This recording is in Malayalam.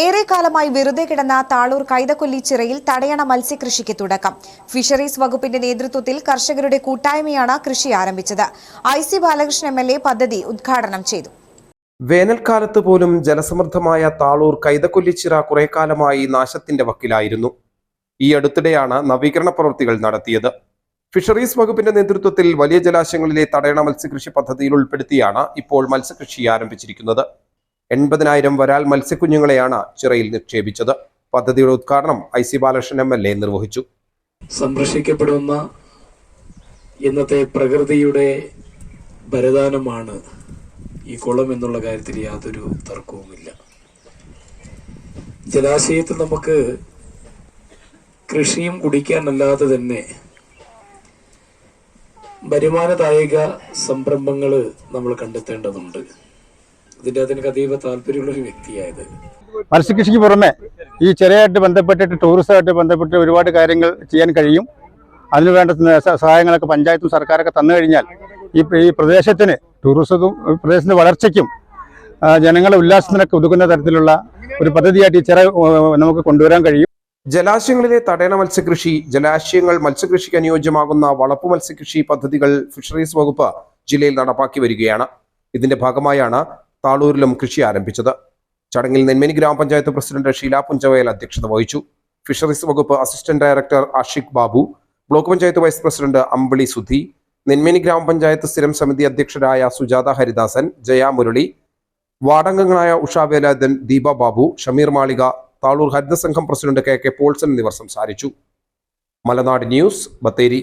ഏറെക്കാലമായി വെറുതെ കിടന്ന താളൂർ കൈതക്കൊല്ലി ചിറയിൽ തടയണ മത്സ്യകൃഷിക്ക് തുടക്കം. ഫിഷറീസ് വകുപ്പിന്റെ നേതൃത്വത്തിൽ കർഷകരുടെ കൂട്ടായ്മയാണ് കൃഷി ആരംഭിച്ചത്. I C Balakrishnan M L A പദ്ധതി ഉദ്ഘാടനം ചെയ്തു. വേനൽക്കാലത്ത് പോലും ജലസമൃദ്ധമായ താളൂർ കൈതക്കൊല്ലിച്ചിറ കുറെ കാലമായി നാശത്തിന്റെ വക്കിലായിരുന്നു. ഈ അടുത്തിടെയാണ് നവീകരണ പ്രവൃത്തികൾ നടത്തിയത്. ഫിഷറീസ് വകുപ്പിന്റെ നേതൃത്വത്തിൽ വലിയ ജലാശയങ്ങളിലെ തടയണ മത്സ്യകൃഷി പദ്ധതിയിൽ ഉൾപ്പെടുത്തിയാണ് ഇപ്പോൾ മത്സ്യകൃഷി ആരംഭിച്ചിരിക്കുന്നത്. എൺപതിനായിരം വരാൽ മത്സ്യക്കുഞ്ഞുങ്ങളെയാണ് ചിറയിൽ നിക്ഷേപിച്ചത്. പദ്ധതിയുടെ ഉദ്ഘാടനം I C Balakrishnan M L A നിർവഹിച്ചു. സംരക്ഷിക്കപ്പെടുന്ന ഇന്നത്തെ പ്രകൃതിയുടെ വരദാനമാണ് ഈ കുളം എന്നുള്ള കാര്യത്തിൽ യാതൊരു തർക്കവുമില്ല. ജലാശയത്തിൽ നമുക്ക് കൃഷിയും കുടിക്കാനല്ലാതെ തന്നെ വരുമാനദായക സംരംഭങ്ങൾ നമ്മൾ കണ്ടെത്തേണ്ടതുണ്ട്. ഇതിന്റെ അതിനൊക്കെ അതീവ താല്പര്യമുള്ള ഒരു വ്യക്തിയായത്. മത്സ്യകൃഷിക്ക് പുറമെ ഈ ചെറിയായിട്ട് ബന്ധപ്പെട്ടിട്ട് ടൂറിസമായിട്ട് ബന്ധപ്പെട്ട് ഒരുപാട് കാര്യങ്ങൾ ചെയ്യാൻ കഴിയും. അതിനുവേണ്ട വേണ്ട സഹായങ്ങളൊക്കെ പഞ്ചായത്തും സർക്കാരൊക്കെ തന്നു കഴിഞ്ഞാൽ ഈ ഈ പ്രദേശത്തിന് ടൂറിസവും പ്രദേശത്തിന്റെ വളർച്ചയ്ക്കും ജനങ്ങളെ ഉല്ലാസത്തിനൊക്കെ ഒതുക്കുന്ന തരത്തിലുള്ള ഒരു പദ്ധതിയായിട്ട് ഈ ചെറിയ നമുക്ക് കൊണ്ടുവരാൻ കഴിയും. ജലാശയങ്ങളിലെ തടയണ മത്സ്യകൃഷി ജലാശയങ്ങൾ മത്സ്യകൃഷിക്ക് അനുയോജ്യമാകുന്ന വളപ്പ് മത്സ്യകൃഷി പദ്ധതികൾ ഫിഷറീസ് വകുപ്പ് ജില്ലയിൽ നടപ്പാക്കി വരികയാണ്. ഇതിന്റെ ഭാഗമായാണ് താളൂരിലും കൃഷി ആരംഭിച്ചത്. ചടങ്ങിൽ നെന്മേനി ഗ്രാമപഞ്ചായത്ത് പ്രസിഡന്റ് ഷീല പുഞ്ചവയൽ അധ്യക്ഷത വഹിച്ചു. ഫിഷറീസ് വകുപ്പ് assistant director Ashiq Babu block panchayat vice president Ambili Sudhi Nenmeni ഗ്രാമപഞ്ചായത്ത് സ്ഥിരം സമിതി അധ്യക്ഷരായ സുജാത ഹരിദാസൻ ജയ മുരളി വാർഡംഗങ്ങളായ ഉഷാവേലാദൻ ദീപ ബാബു ഷമീർ മാളിക താളൂർ ഹരിതസംഘം പ്രസിഡന്റ് കെ കെ പോൾസൺ എന്നിവർ സംസാരിച്ചു. മലനാട് ന്യൂസ് ബത്തേരി.